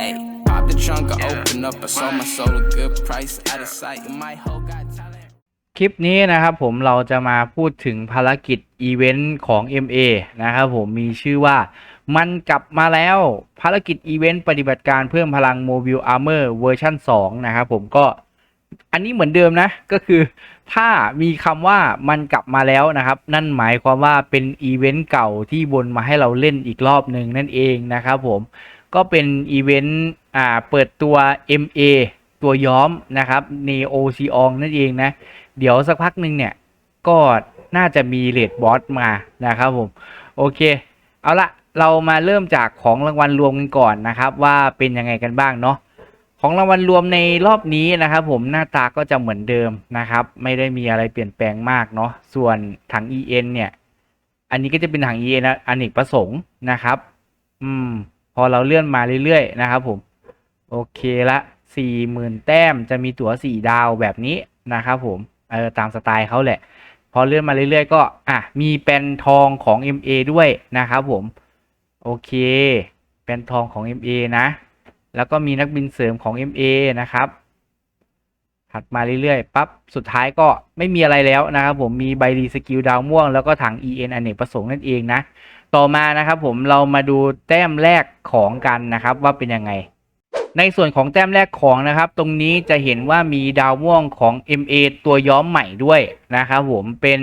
Hey, pop the trunk, I open up, I sold my soul a good price. Out of sight, my hoe got talent. คลิปนี้นะครับผมเราจะมาพูดถึงภารกิจอีเวนต์ของ MA นะครับผมมีชื่อว่ามันกลับมาแล้วภารกิจอีเวนต์ปฏิบัติการเพิ่มพลัง Mobile Armor เวอร์ชัน2นะครับผมก็อันนี้เหมือนเดิมนะ ก็คือถ้ามีคำว่ามันกลับมาแล้วนะครับ นั่นหมายความว่าเป็นอีเวนต์เก่าที่บนมาให้เราเล่นอีกรอบหนึ่งนั่นเองนะครับผม ก็เป็นอีเวนต์อ่าเปิดตัว MA ตัวย้อมนะครับ Neo c e o n นั่นเองนะ เดี๋ยวสักพักหนึ่งเนี่ยก็น่าจะมีเลดบอสมานะครับผม โอเค เอาละเรามาเริ่มจากของรางวัลรวมกันก่อนนะครับ ว่าเป็นยังไงกันบ้างเนาะของรางวัลรวมในรอบนี้นะครับ ผมหน้าตาก็จะเหมือนเดิมนะครับ ไม่ได้มีอะไรเปลี่ยนแปลงมากเนาะส่วนถัง EN เนี่ย อันนี้ก็จะเป็นถัง EN นอเนกประสงค์นะครับ อืม พอเราเลื่อนมาเรื่อยๆนะครับผม โอเคละสี่หมื่นแต้มจะมีตั๋วสี่ดาวแบบนี้นะครับผมเออตามสไตล์เขาแหละ พอเลื่อนมาเรื่อยๆ ก็อะมีแปนทองของ MA ด้วยนะครับผม โอเคแปนทองของ MA นะ แล้วก็มีนักบินเสริมของ MA นะครับถัดมาเรื่อยๆ ปั๊บ สุดท้ายก็ไม่มีอะไรแล้วนะครับผม มีใบรีสกิลดาวม่วง แล้วก็ถัง EN อเนกประสงค์นั่นเองนะ ต่อมานะครับผมเรามาดูแต้มแรกของกันนะครับว่าเป็นยังไง ในส่วนของแต้มแรกของนะครับ ตรงนี้จะเห็นว่ามีดาวม่วงของ MA ตัวย้อมใหม่ด้วยนะครับผมเป็น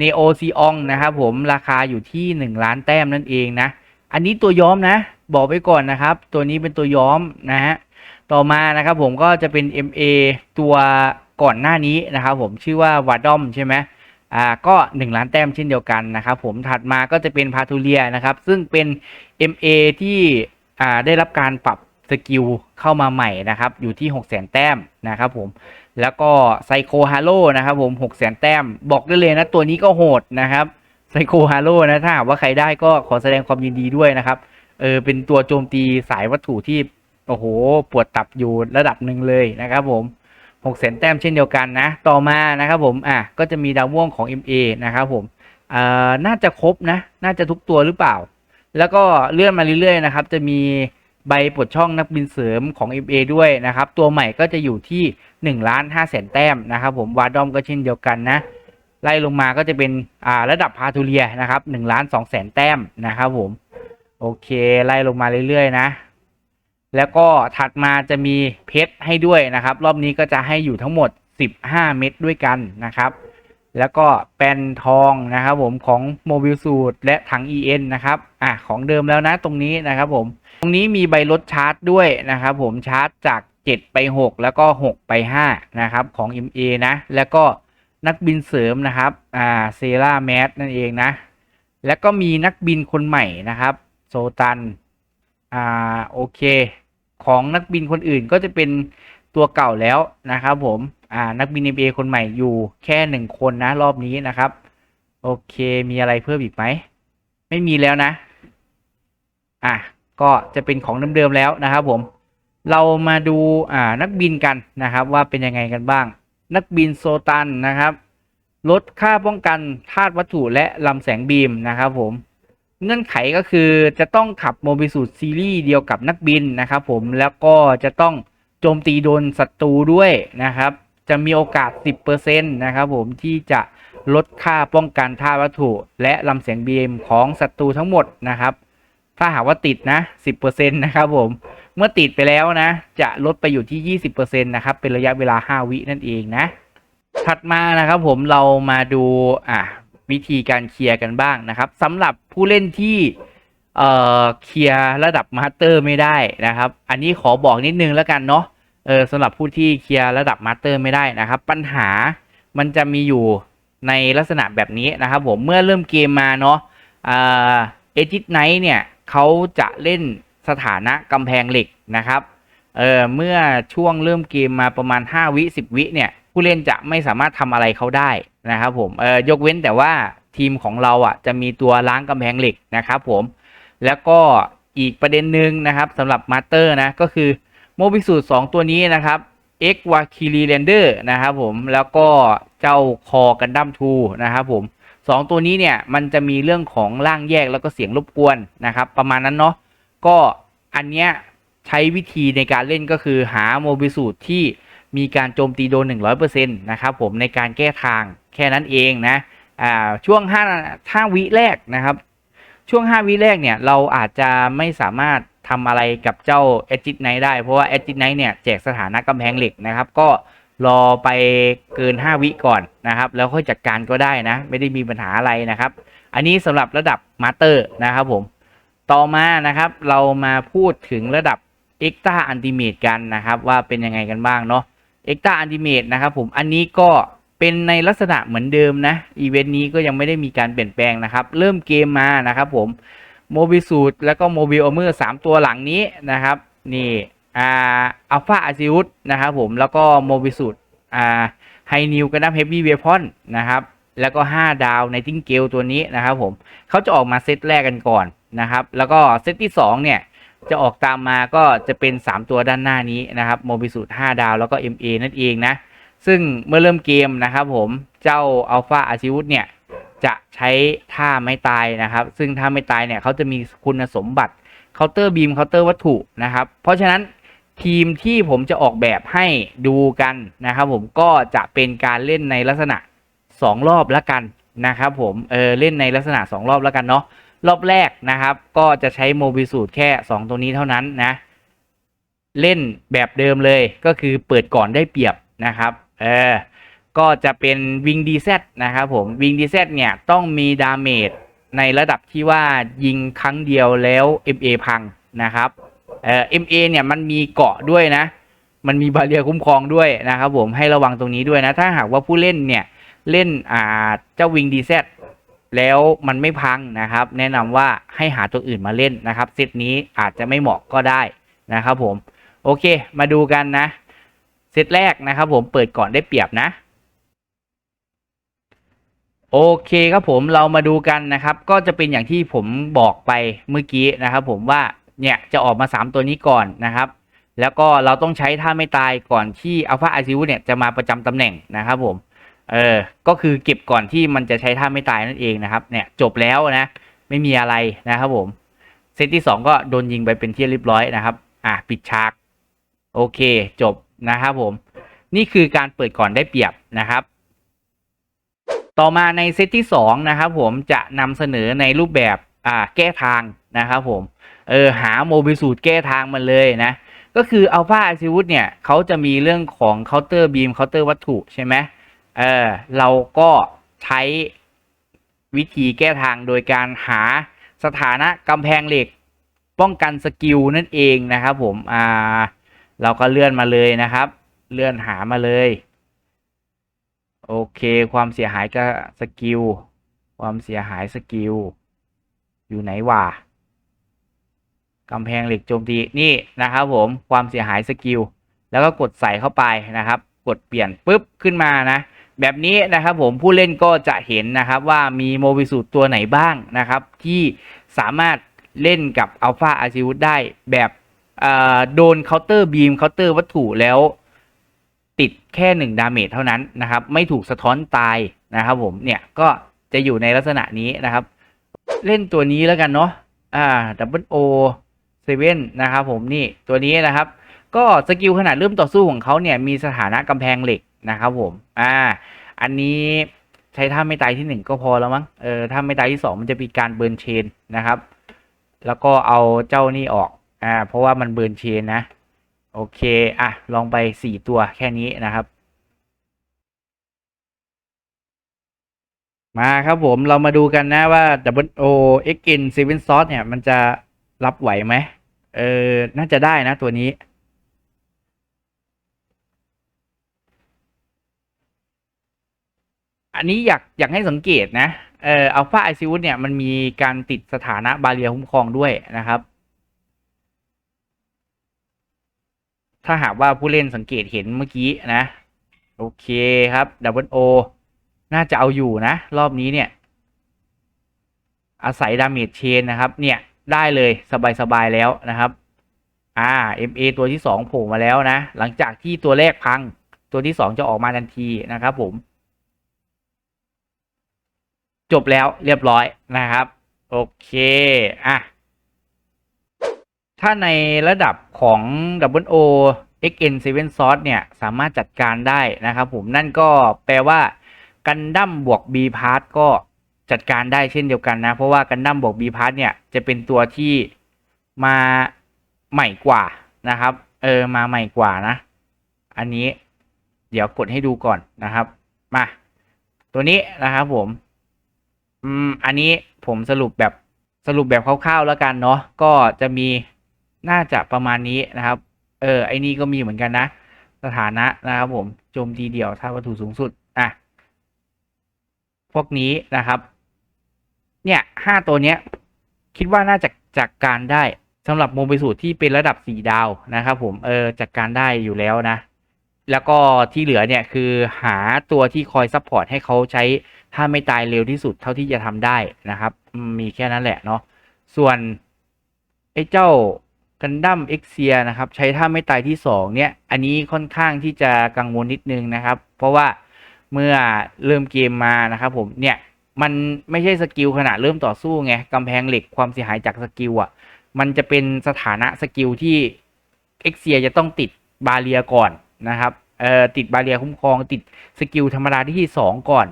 Neo c e o n นะครับผมราคาอยู่ที่ 1 ล้านแต้มนั่นเองนะ อันนี้ตัวย้อมนะ บอกไว้ก่อนนะครับ ตัวนี้เป็นตัวย้อมนะฮะต่อมานะครับผมก็จะเป็น MA ตัวก่อนหน้านี้นะครับผมชื่อว่าวาดอมใช่ไหม อ่าก็ 1 ล้านแต้มเช่นเดียวกันนะครับผมถัดมาก็จะเป็นพาทูเลียนะครับ ซึ่งเป็น MA ที่อ่าได้รับการปรับสกิลเข้ามาใหม่นะครับ อยู่ที่ 6 0 0 0 0 0แต้มนะครับผมแล้วก็ไซโคฮาโลนะครับผม6 0 0 0 0 0แต้ม บอกได้เลยนะ ตัวนี้ก็โหดนะครับไซโคฮาโลนะถ้าว่าใครได้ก็ขอแสดงความยินดีด้วยนะครับเออเป็นตัวโจมตีสายวัตถุที่ โอ้โห ปวดตับอยู่ระดับหนึ่งเลยนะครับผม 6 0 0 0 0แต้มเช่นเดียวกันนะ ต่อมานะครับผมอะก็จะมีดาวม่วงของ MA นะครับผมอ่าน่าจะครบนะ น่าจะทุกตัวหรือเปล่า แล้วก็เลื่อนมาเรื่อยๆนะครับ จะมีใบปลดช่องนักบินเสริมของ MA ด้วยนะครับ ตัวใหม่ก็จะอยู่ที่1ล้าน5แสนแต้มนะครับผมวาดอมก็เช่นเดียวกันนะไล่ลงมาก็จะเป็นอ่าระดับพาทูเลียนะครับ1ล้าน2แสนแต้มนะครับผมโอเค ไล่ลงมาเรื่อยๆนะ แล้วก็ถัดมาจะมีเพชรให้ด้วยนะครับ รอบนี้ก็จะให้อยู่ทั้งหมด 15 เม็ดด้วยกันนะครับ แล้วก็แปนทองนะครับ ผมของโมบิลสูตรและถัง EN นะครับอะของเดิมแล้วนะตรงนี้นะครับผมตรงนี้มีใบลดชาร์จด้วยนะครับ ผมชาร์จจาก 7 ไป 6 แล้วก็ 6 ไป 5 นะครับ ของ MA นะ แล้วก็นักบินเสริมนะครับอ่าเซราแมสนั่นเองนะ แล้วก็มีนักบินคนใหม่นะครับ โซตัน อ่าโอเค ของนักบินคนอื่นก็จะเป็นตัวเก่าแล้วนะครับผมอ่านักบิน MA คนใหม่อยู่แค่หนึ่งคนนะรอบนี้นะครับ โอเคมีอะไรเพิ่มอีกไหม ไม่มีแล้วนะ อะก็จะเป็นของเดิมๆแล้วนะครับผม เรามาดูอ่านักบินกันนะครับ ว่าเป็นยังไงกันบ้าง นักบินโซตันนะครับ ลดค่าป้องกันธาตุวัตถุและลำแสงบีมนะครับผม เงื่อนไขก็คือจะต้องขับโมบิสูตซีรีส์เดียวกับนักบินนะครับผมแล้วก็จะต้องโจมตีโดนศัตรูด้วยนะครับ จะมีโอกาส 10%นะครับผมที่จะลดค่าป้องกันท่าวัตถุ และลำแสงบีมของศัตรูทั้งหมดนะครับ ถ้าหากว่าติดนะ 10%นะครับผมเมื่อติดไปแล้วนะ จะลดไปอยู่ที่ 20%นะครับเป็นระยะเวลา 5 วินั่นเองนะถัดมานะครับผมเรามาดูอะ วิธีการเคลียร์กันบ้างนะครับสำหรับผู้เล่นที่เอ่อเคลียร์ระดับมาสเตอร์ไม่ได้นะครับ อันนี้ขอบอกนิดนึงแล้วกันเนาะเออสำหรับผู้ที่เคลียร์ระดับมาสเตอร์ไม่ได้นะครับ ปัญหามันจะมีอยู่ในลักษณะแบบนี้นะครับผมเมื่อเริ่มเกมมาเนาะอ่าเอจิตไนท์เนี่ยเขาจะเล่นสถานะกำแพงเหล็กนะครับเออเมื่อช่วงเริ่มเกมมาประมาณ 5 วิ 10 วิเนี่ย ผู้เล่นจะไม่สามารถทำอะไรเขาได้นะครับผมเออยกเว้นแต่ว่าทีมของเราอะจะมีตัวล้างกำแพงเหล็กนะครับผมแล้วก็อีกประเด็นหนึ่งนะครับสำหรับมาสเตอร์นะก็คือโมบิสูตร2ตัวนี้นะครับ X w a k i l i l a n d e r นะครับผมแล้วก็เจ้าคอกันดั้มทูนะครับผมสองตัวนี้เนี่ยมันจะมีเรื่องของร่างแยกแล้วก็เสียงรบกวนนะครับ ประมาณนั้นเนาะก็อันเนี้ยใช้วิธีในการเล่นก็คือหาโมบิสูตรที่ มีการโจมตีโดน 100%นะครับผมในการแก้ทางแค่นั้นเองนะอ่าช่วง5 5วิแรกนะครับ ช่วง 5 วิแรกเนี่ยเราอาจจะไม่สามารถทำอะไรกับเจ้า e d g i t Knight ได้เพราะว่า e d g i t Knight เนี่ยแจกสถานะกำแพงเหล็กนะครับ ก็รอไปเกิน 5 วิก่อนนะครับ แล้วค่อยจัดการก็ได้นะ ไม่ได้มีปัญหาอะไรนะครับ อันนี้สำหรับระดับมาสเตอร์นะครับผมต่อมานะครับเรามาพูดถึงระดับ e x t r a Ultimate กันนะครับ ว่าเป็นยังไงกันบ้างเนาะ e x t r a Ultimate นะครับผมอันนี้ก็เป็นในลักษณะเหมือนเดิมนะอีเวนต์นี้ก็ยังไม่ได้มีการเปลี่ยนแปลงนะครับ เริ่มเกมมานะครับผมโมบิสูตแล้วก็โมบิลอเมอร์สามตัวหลังนี้นะครับ นี่อ่าอัลฟาอาซิอุสนะครับผมแล้วก็โมบิสูตอ่าไฮนิวกันดั้มเฮฟวี่เวพอนนะครับ แล้วก็ 5 ดาวในทิงเกลตัวนี้นะครับผมเขาจะออกมาเซตแรกกันก่อนนะครับ แล้วก็เซตที่ 2 เนี่ย จะออกตามมาก็จะเป็น 3 ตัวด้านหน้านี้นะครับโมบิสูต5ดาวแล้วก็ MA นั่นเองนะ ซึ่งเมื่อเริ่มเกมนะครับผมเจ้าอัลฟาอาซิอุสเนี่ย จะใช้ท่าไม่ตายนะครับ ซึ่งท่าไม่ตายเนี่ยเขาจะมีคุณสมบัติเคาน์เตอร์บีมเคาน์เตอร์วัตถุนะครับ เพราะฉะนั้นทีมที่ผมจะออกแบบให้ดูกันนะครับผมก็จะเป็นการเล่นในลักษณะ 2 รอบแล้วกันนะครับผมเออเล่นในลักษณะ 2 รอบแล้วกันเนาะ รอบแรกนะครับ ก็จะใช้โมบิสูตรแค่ 2 ตัวนี้เท่านั้นนะ เล่นแบบเดิมเลยก็คือเปิดก่อนได้เปรียบนะครับ เออ ก็จะเป็นวิงดีเซนะครับผมวิงดีเซเนี่ยต้องมีดาเมจในระดับที่ว่ายิงครั้งเดียวแล้ว MA พังนะครับเอ่อ MA เนี่ยมันมีเกาะด้วยนะ มันมีบาเรียคุ้มครองด้วยนะครับผมให้ระวังตรงนี้ด้วยนะ ถ้าหากว่าผู้เล่นเนี่ย เล่นอ่าเจ้าวิงดีเซ แล้วมันไม่พังนะครับ แนะนำว่าให้หาตัวอื่นมาเล่นนะครับเซตนี้อาจจะไม่เหมาะก็ได้นะครับผม โอเค มาดูกันนะเซตแรกนะครับผมเปิดก่อนได้เปรียบนะ โอเคครับผมเรามาดูกันนะครับ ก็จะเป็นอย่างที่ผมบอกไปเมื่อกี้นะครับ ผมว่าเนี่ยจะออกมา 3 ตัวนี้ก่อนนะครับ แล้วก็เราต้องใช้ท่าไม่ตายก่อนที่อัลฟาไอซิวเนี่ยจะมาประจำตำแหน่งนะครับผม เออ ก็คือเก็บก่อนที่มันจะใช้ท่าไม่ตายนั่นเองนะครับ เนี่ยจบแล้วนะ ไม่มีอะไรนะครับผม เซตที่ 2 ก็โดนยิงไปเป็นที่เรียบร้อยนะครับ อะปิดฉาก โอเคจบนะครับผม นี่คือการเปิดก่อนได้เปรียบนะครับ ต่อมาในเซตที่ 2 นะครับผมจะนำเสนอในรูปแบบอ่าแก้ทางนะครับผม เออหาโมบิสูตรแก้ทางมันเลยนะ ก็คืออัลฟาอาซิวุธเนี่ยเขาจะมีเรื่องของเคาน์เตอร์บีมเคาน์เตอร์วัตถุใช่ไหมเออเราก็ใช้วิธีแก้ทางโดยการหาสถานะกำแพงเหล็กป้องกันสกิลนั่นเองนะครับ ผมอ่าเราก็เลื่อนมาเลยนะครับ เลื่อนหามาเลย โอเค ความเสียหายกับสกิลความเสียหายสกิลอยู่ไหนวะกำแพงเหล็กโจมตีนี่นะครับ ผมความเสียหายสกิลแล้วก็กดใส่เข้าไปนะครับ กดเปลี่ยนปุ๊บขึ้นมานะ แบบนี้นะครับผมผู้เล่นก็จะเห็นนะครับว่ามีโมบิสูตตัวไหนบ้างนะครับ ที่สามารถเล่นกับอัลฟาอาซิวุธได้แบบโดนเคาน์เตอร์บีมเคาน์เตอร์วัตถุแล้วติดแค่หนึ่งดาเมจเท่านั้นนะครับ ไม่ถูกสะท้อนตายนะครับผมเนี่ยก็จะอยู่ในลักษณะนี้นะครับ เล่นตัวนี้แล้วกันเนาะอ่าดับเบิลโอเซเว่นนะครับผมนี่ตัวนี้นะครับ ก็สกิลขนาดเริ่มต่อสู้ของเขาเนี่ยมีสถานะกำแพงเหล็ก นะครับผม อ่า อันนี้ใช้ท่าไม่ตายที่หนึ่งก็พอแล้วมั้ง เออถ้าไม่ตายที่สองมันจะมีการเบิร์นเชนนะครับ แล้วก็เอาเจ้านี่ออก อ่า เพราะว่ามันเบิร์นเชนนะ โอเค อะ ลองไปสี่ตัวแค่นี้นะครับ มาครับผม เรามาดูกันนะว่า Double O X N Seven Sauce เนี่ย มันจะรับไหวไหม เออ น่าจะได้นะตัวนี้ อันนี้อยากอยากให้สังเกตนะเอ่ออัลฟาไอซิวเนี่ยมันมีการติดสถานะบาเรียคุ้มครองด้วยนะครับ ถ้าหากว่าผู้เล่นสังเกตเห็นเมื่อกี้นะ โอเคครับดับเบิลโอน่าจะเอาอยู่นะ รอบนี้เนี่ย อาศัยดาเมจเชนนะครับ เนี่ยได้เลยสบายๆแล้วนะครับอ่า MA ตัวที่สองโผล่มาแล้วนะ หลังจากที่ตัวแรกพังตัวที่สองจะออกมาทันทีนะครับผม จบแล้วเรียบร้อยนะครับ โอเคอะถ้าในระดับของ W O XN7 Source เนี่ย สามารถจัดการได้นะครับผมนั่นก็แปลว่ากันดั้มบวก B Part ก็จัดการได้เช่นเดียวกันนะ เพราะว่ากันดั้มบวก B Part เนี่ย จะเป็นตัวที่มาใหม่กว่านะครับ เออ มาใหม่กว่านะ อันนี้เดี๋ยวกดให้ดูก่อนนะครับ มา ตัวนี้นะครับผม อืม อันนี้ผมสรุปแบบสรุปแบบคร่าวๆแล้วกันเนาะก็จะมีน่าจะประมาณนี้นะครับ เออ ไอ้นี่ก็มีเหมือนกันนะ สถานะนะครับผมโจมตีเดี่ยวถ้าวัตถุสูงสุด อะ พวกนี้นะครับ เนี่ยห้าตัวเนี้ย คิดว่าน่าจะจัดการได้สำหรับโมบิสูตรที่เป็นระดับสี่ดาวนะครับ ผมเออจัดการได้อยู่แล้วนะ แล้วก็ที่เหลือเนี่ยคือหาตัวที่คอยซัพพอร์ตให้เขาใช้ ถ้าไม่ตายเร็วที่สุดเท่าที่จะทำได้นะครับ มีแค่นั้นแหละเนาะส่วนไอ้เจ้ากันดั้มเอ็กเซียนะครับ ใช้ท่าไม่ตายที่สองเนี่ย อันนี้ค่อนข้างที่จะกังวลนิดนึงนะครับ เพราะว่าเมื่อเริ่มเกมมานะครับ ผมเนี่ยมันไม่ใช่สกิลขณะเริ่มต่อสู้ไงกำแพงเหล็กความเสียหายจากสกิลอะ มันจะเป็นสถานะสกิลที่เอ็กเซียจะต้องติดบาเรียก่อนนะครับเอ่อติดบาเรียคุ้มครองติดสกิลธรรมดาที่สองก่อน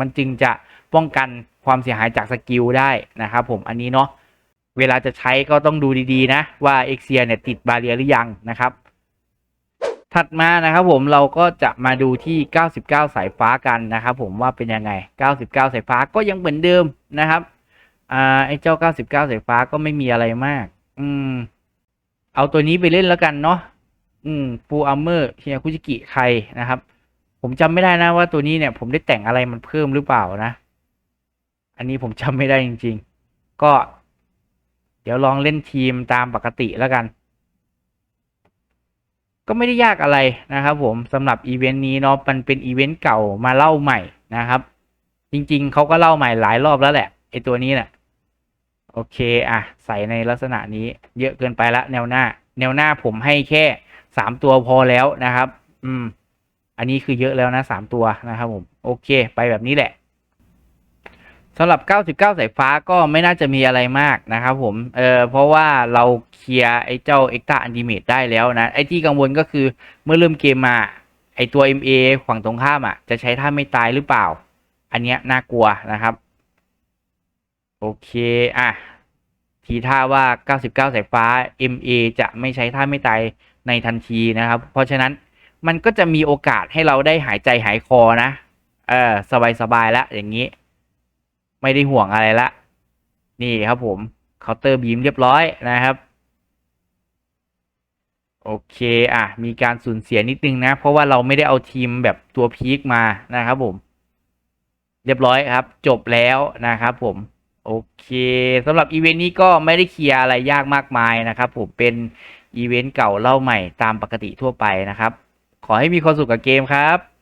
มันจึงจะป้องกันความเสียหายจากสกิลได้นะครับผมอันนี้เนาะเวลาจะใช้ก็ต้องดูดีๆนะว่าเอ็กเซียเนี่ยติดบาเรียหรือยังนะครับ ถัดมานะครับผมเราก็จะมาดูที่ 99 สายฟ้ากันนะครับผมว่าเป็นยังไง 99 สายฟ้าก็ยังเหมือนเดิมนะครับอ่าไอ้เจ้า 99 สายฟ้าก็ไม่มีอะไรมาก อืม เอาตัวนี้ไปเล่นแล้วกันเนาะอืมฟูอัมเมอร์เฮียคุจิกิใครนะครับ ผมจำไม่ได้นะว่าตัวนี้เนี่ย ผมได้แต่งอะไรมันเพิ่มหรือเปล่านะ อันนี้ผมจำไม่ได้จริง ๆ ก็ เดี๋ยวลองเล่นทีมตามปกติแล้วกัน ก็ไม่ได้ยากอะไรนะครับ ผมสำหรับอีเวนต์นี้เนาะมันเป็นอีเวนต์เก่ามาเล่าใหม่นะครับ จริง ๆเขาก็เล่าใหม่หลายรอบแล้วแหละไอตัวนี้น่ะโอเค อะ ใส่ในลักษณะนี้ เยอะเกินไปละ แนวหน้า แนวหน้าผมให้แค่สามตัวพอแล้วนะครับ อืม อันนี้คือเยอะแล้วนะสามตัวนะครับผมโอเค ไปแบบนี้แหละสำหรับ 99 สายฟ้าก็ไม่น่าจะมีอะไรมากนะครับผม เออเพราะว่าเราเคลียร์ไอ้เจ้า e x t r a a n i m a t e ได้แล้วนะ ไอ้ที่กังวลก็คือเมื่อเริ่มเกมมา ไอ้ตัว MA ฝั่งตรงข้ามอะ จะใช้ท่าไม่ตายหรือเปล่า อันเนี้ยน่ากลัวนะครับ โอเค อะ ทีท่าว่า 99 สายฟ้า MA จะไม่ใช้ท่าไม่ตายในทันทีนะครับ เพราะฉะนั้น มันก็จะมีโอกาสให้เราได้หายใจหายคอนะ เออ สบายๆแล้วอย่างนี้ ไม่ได้ห่วงอะไรละ นี่ครับผมเคาน์เตอร์บีมเรียบร้อยนะครับ โอเค อะ มีการสูญเสียนิดนึงนะ เพราะว่าเราไม่ได้เอาทีมแบบตัวพีคมานะครับผม เรียบร้อยครับ จบแล้วนะครับผม โอเคสำหรับอีเวนต์นี้ก็ไม่ได้เคลียร์อะไรยากมากมายนะครับผมเป็นอีเวนต์เก่าเล่าใหม่ตามปกติทั่วไปนะครับ ขอให้มีความสุขกับเกมครับ